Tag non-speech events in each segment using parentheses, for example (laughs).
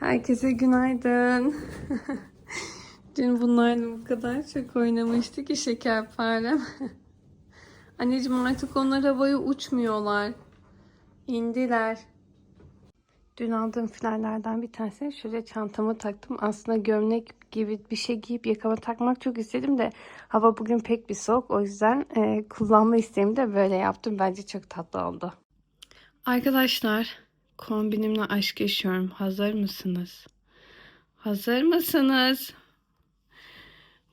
Herkese günaydın. (laughs) Dün bunlarla bu kadar çok oynamıştık ki şekerparem. (laughs) Anneciğim artık onlar havaya uçmuyorlar. İndiler. Dün aldığım flerlerden bir tanesi şöyle çantama taktım. Aslında gömlek gibi bir şey giyip yakama takmak çok istedim de hava bugün pek bir soğuk. O yüzden e, kullanma isteğimi de böyle yaptım. Bence çok tatlı oldu. Arkadaşlar kombinimle aşk yaşıyorum. Hazır mısınız? Hazır mısınız?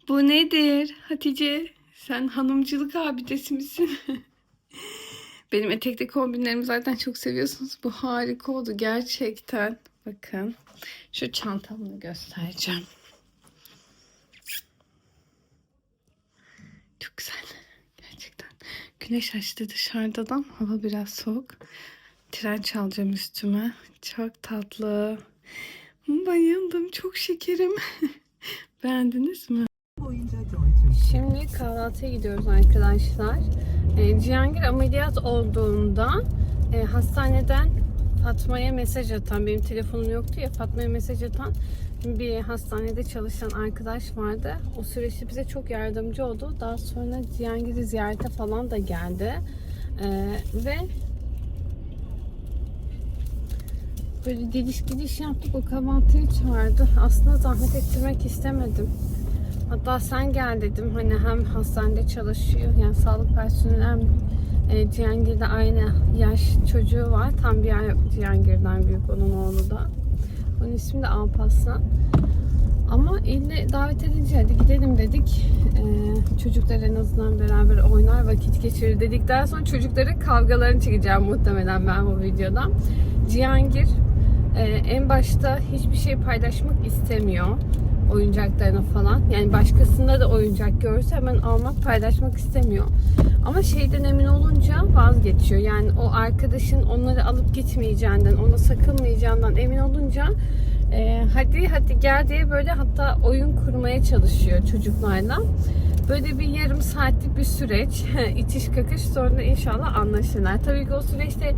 Bu nedir? Hatice sen hanımcılık abidesi misin? (laughs) Benim etekli kombinlerimi zaten çok seviyorsunuz. Bu harika oldu gerçekten. Bakın şu çantamı göstereceğim. Çok güzel. Gerçekten. Güneş açtı dışarıdan. Hava biraz soğuk. Tren çalacağım üstüme. Çok tatlı. Bayıldım. Çok şekerim. (laughs) Beğendiniz mi? Şimdi kahvaltıya gidiyoruz arkadaşlar. E, Cihangir ameliyat olduğunda e, hastaneden Fatma'ya mesaj atan, benim telefonum yoktu ya Fatma'ya mesaj atan bir hastanede çalışan arkadaş vardı. O süreçte bize çok yardımcı oldu. Daha sonra Cihangir'i ziyarete falan da geldi. E, ve böyle gidiş gidiş yaptık. O kahvaltıya çağırdı. Aslında zahmet ettirmek istemedim. Hatta sen gel dedim. Hani hem hastanede çalışıyor. Yani sağlık personeli hem e, Cihangir'de aynı yaş çocuğu var. Tam bir ay Cihangir'den büyük onun oğlu da. Onun ismi de Alparslan. Ama ille davet edince hadi gidelim dedik. Ee, çocuklar en azından beraber oynar vakit geçirir dedikten sonra çocukların kavgalarını çekeceğim muhtemelen ben bu videodan. Cihangir e, en başta hiçbir şey paylaşmak istemiyor oyuncaklarını falan. Yani başkasında da oyuncak görürse hemen almak, paylaşmak istemiyor. Ama şeyden emin olunca vazgeçiyor. Yani o arkadaşın onları alıp gitmeyeceğinden, ona sakınmayacağından emin olunca e, hadi hadi gel diye böyle hatta oyun kurmaya çalışıyor çocuklarla. Böyle bir yarım saatlik bir süreç. (laughs) itiş kakış sonra inşallah anlaşırlar. Tabii ki o süreçte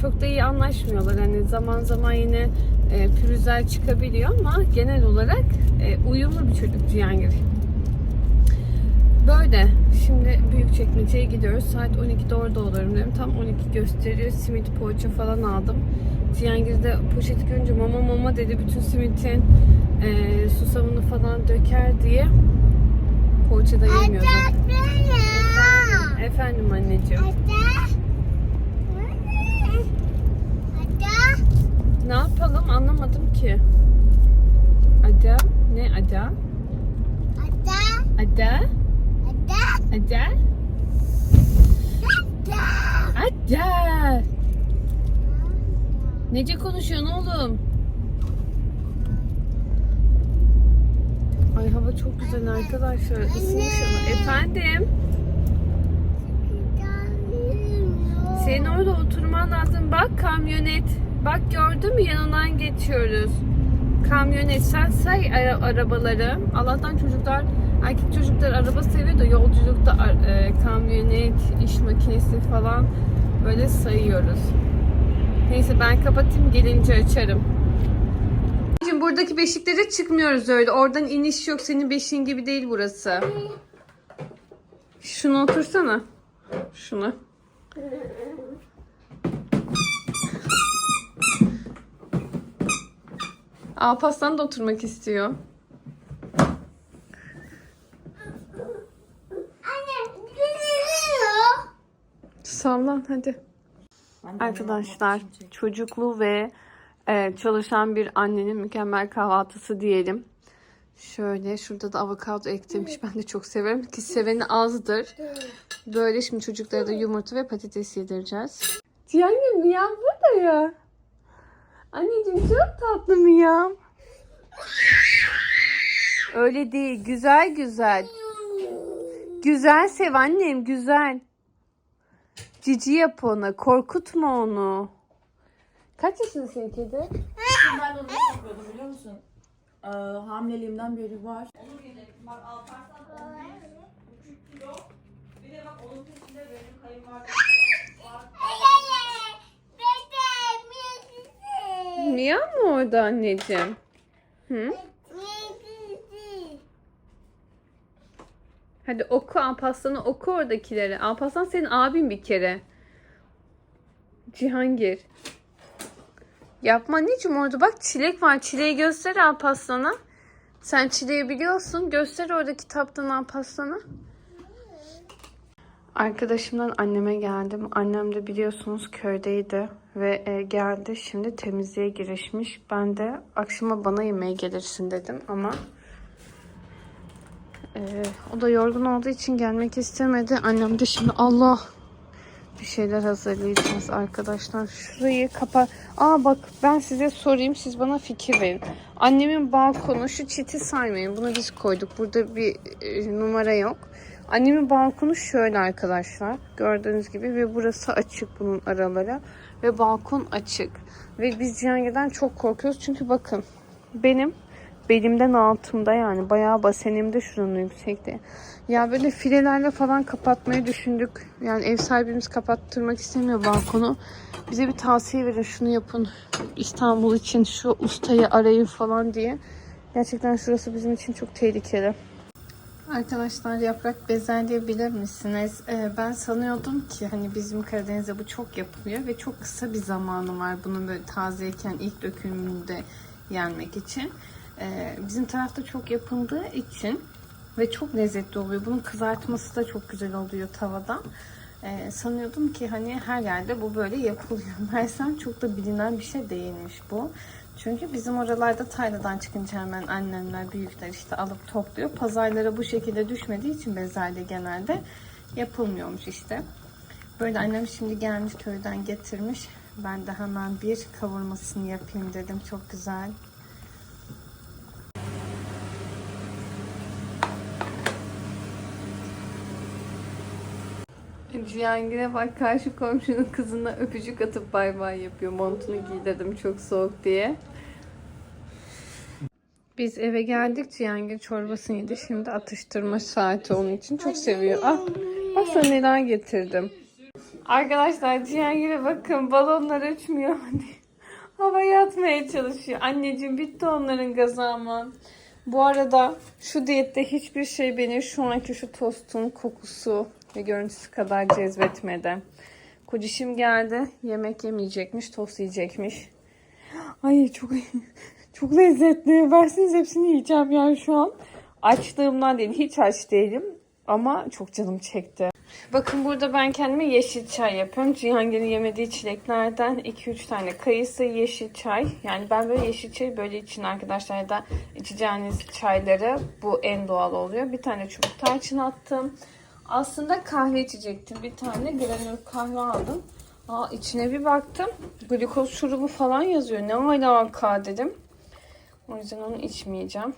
çok da iyi anlaşmıyorlar. Hani zaman zaman yine e, pürüzler çıkabiliyor ama genel olarak e, uyumlu bir çocuk Cihangir. Böyle. Şimdi büyük çekmeceye gidiyoruz. Saat 12'de orada olurum dedim. Tam 12 gösteriyor. Simit poğaça falan aldım. Cihangir'de poşeti görünce mama mama dedi. Bütün simitin e, susamını falan döker diye poğaça da yemiyordum. Efendim anneciğim. Ne yapalım anlamadım ki. Ada ne ada? Ada? Ada? Ada. Nece konuşuyorsun oğlum? Ay hava çok güzel arkadaşlar. Isınmış ama. Efendim? Senin orada oturman lazım. Bak kamyonet. Bak gördün mü yanından geçiyoruz. Kamyonet. Sen say ara- arabaları. Allah'tan çocuklar, erkek çocuklar araba seviyor da yolculukta e, kamyonet, iş makinesi falan böyle sayıyoruz. Neyse ben kapatayım gelince açarım. Şimdi buradaki beşiklere çıkmıyoruz öyle. Oradan iniş yok. Senin beşiğin gibi değil burası. Şuna otursana. Şuna. Alparslan da oturmak istiyor. Sallan hadi. Arkadaşlar çocuklu ve e, çalışan bir annenin mükemmel kahvaltısı diyelim. Şöyle şurada da avokado eklemiş. Ben de çok severim ki seveni azdır. Böyle şimdi çocuklara da yumurta ve patates yedireceğiz. Cihangir Miyav burada ya. Anneciğim çok tatlı Miyav. Öyle değil. Güzel güzel. Güzel sev annem güzel. Cici yap ona. Korkutma onu. Kaç yaşındasın kedi? Ben onu nasıl yapıyordum biliyor musun? Ee, hamileliğimden beri var. Mia mı orada anneciğim? Hı? Hadi oku Alparslan'ı oku oradakileri. Alparslan senin abin bir kere. Cihangir. Yapma anneciğim orada bak çilek var. Çileği göster Alparslan'a. Sen çileği biliyorsun. Göster orada kitaptan Alparslan'a. Arkadaşımdan anneme geldim. Annem de biliyorsunuz köydeydi ve e, geldi. Şimdi temizliğe girişmiş. Ben de akşama bana yemeğe gelirsin dedim ama e, o da yorgun olduğu için gelmek istemedi. Annem de şimdi Allah bir şeyler hazırlayacağız arkadaşlar. Şurayı kapa. Aa bak ben size sorayım siz bana fikir verin. Annemin balkonu şu çiti saymayın. Bunu biz koyduk. Burada bir e, numara yok. Annemin balkonu şöyle arkadaşlar. Gördüğünüz gibi ve burası açık bunun araları. Ve balkon açık. Ve biz Cihangir'den çok korkuyoruz. Çünkü bakın benim belimden altımda yani bayağı basenimde şuranın yüksekte. Ya böyle filelerle falan kapatmayı düşündük. Yani ev sahibimiz kapattırmak istemiyor balkonu. Bize bir tavsiye verin şunu yapın. İstanbul için şu ustayı arayın falan diye. Gerçekten şurası bizim için çok tehlikeli. Arkadaşlar yaprak bezelye bilir misiniz? Ee, ben sanıyordum ki hani bizim Karadeniz'de bu çok yapılıyor ve çok kısa bir zamanı var bunun böyle tazeyken ilk dökümünde yenmek için. Ee, bizim tarafta çok yapıldığı için ve çok lezzetli oluyor. Bunun kızartması da çok güzel oluyor tavada. Ee, sanıyordum ki hani her yerde bu böyle yapılıyor. (laughs) Meğersem çok da bilinen bir şey değilmiş bu. Çünkü bizim oralarda tarladan çıkınca hemen annemler, büyükler işte alıp topluyor. Pazarlara bu şekilde düşmediği için bezelye genelde yapılmıyormuş işte. Böyle annem şimdi gelmiş köyden getirmiş. Ben de hemen bir kavurmasını yapayım dedim. Çok güzel. Cihangir'e bak karşı komşunun kızına öpücük atıp bay bay yapıyor. Montunu giy dedim çok soğuk diye. Biz eve geldik. Cihangir çorbasını yedi. Şimdi atıştırma saati onun için. Çok seviyor. Ah, bak sana neler getirdim. Arkadaşlar Cihangir'e bakın balonlar uçmuyor. (laughs) Havaya atmaya çalışıyor. Anneciğim bitti onların gazı aman. Bu arada şu diyette hiçbir şey beni şu anki şu tostun kokusu ve görüntüsü kadar cezbetmedi. Kocişim geldi. Yemek yemeyecekmiş, tost yiyecekmiş. Ay çok (laughs) çok lezzetli. Versiniz hepsini yiyeceğim yani şu an. Açlığımdan değil, hiç aç değilim. Ama çok canım çekti. Bakın burada ben kendime yeşil çay yapıyorum. Cihangir'in yemediği çileklerden 2-3 tane kayısı, yeşil çay. Yani ben böyle yeşil çayı böyle için arkadaşlar da içeceğiniz çayları bu en doğal oluyor. Bir tane çubuk tarçın attım. Aslında kahve içecektim. Bir tane granül kahve aldım. Aa, içine bir baktım. Glikoz şurubu falan yazıyor. Ne alaka dedim. O yüzden onu içmeyeceğim.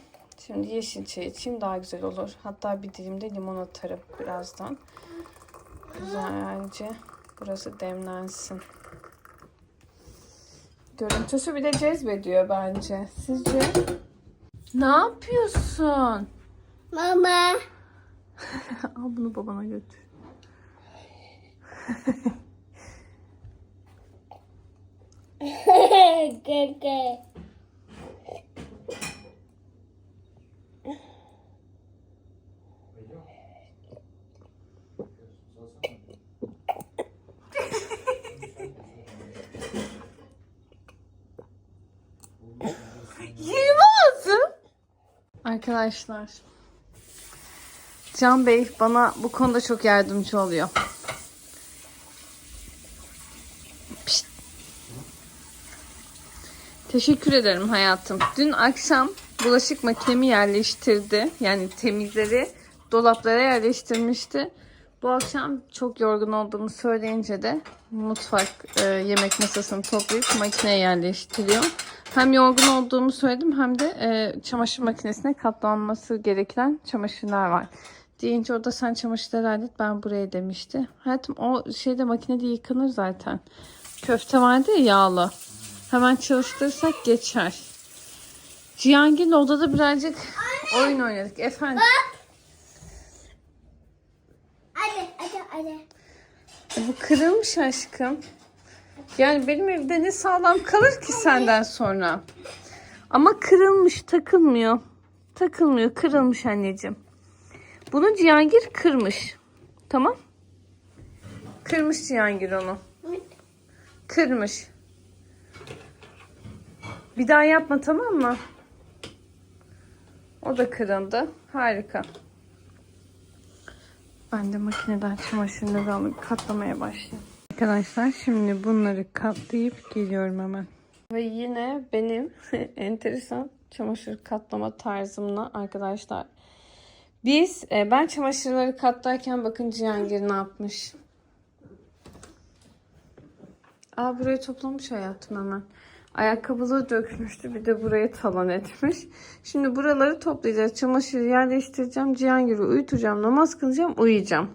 Şimdi yeşil çay içeyim daha güzel olur. Hatta bir dilim de limon atarım birazdan. Güzelce burası demlensin. Görüntüsü bile cezbediyor bence. Sizce? Ne yapıyorsun? Mama. (laughs) Al bunu babana götür. (laughs) Keke. Yılmaz'ım. Arkadaşlar. Can Bey bana bu konuda çok yardımcı oluyor. Pişt. Teşekkür ederim hayatım. Dün akşam bulaşık makinemi yerleştirdi. Yani temizleri dolaplara yerleştirmişti. Bu akşam çok yorgun olduğumu söyleyince de mutfak e, yemek masasını toplayıp makineye yerleştiriyor. Hem yorgun olduğumu söyledim hem de e, çamaşır makinesine katlanması gereken çamaşırlar var. Deyince o da sen çamaşırları hallet ben buraya demişti. Hayatım o şeyde makinede yıkanır zaten. Köfte vardı ya yağlı. Hemen çalıştırırsak geçer. Cihangir'le odada birazcık oyun oynadık. Efendim. Hadi hadi hadi. E, Bu kırılmış aşkım. Yani benim evde ne sağlam kalır ki senden sonra. Ama kırılmış takılmıyor. Takılmıyor kırılmış anneciğim. Bunu Cihangir kırmış. Tamam. Kırmış Cihangir onu. Kırmış. Bir daha yapma tamam mı? O da kırıldı. Harika. Ben de makineden çamaşırları alıp katlamaya başlayayım. Arkadaşlar şimdi bunları katlayıp geliyorum hemen. Ve yine benim (laughs) enteresan çamaşır katlama tarzımla arkadaşlar. Biz, e, ben çamaşırları katlarken bakın Cihangir ne yapmış. Aa burayı toplamış hayatım hemen. Ayakkabılığı dökmüştü. Bir de buraya talan etmiş. Şimdi buraları toplayacağız. Çamaşırı yerleştireceğim. Cihangir'i uyutacağım. Namaz kılacağım. Uyuyacağım.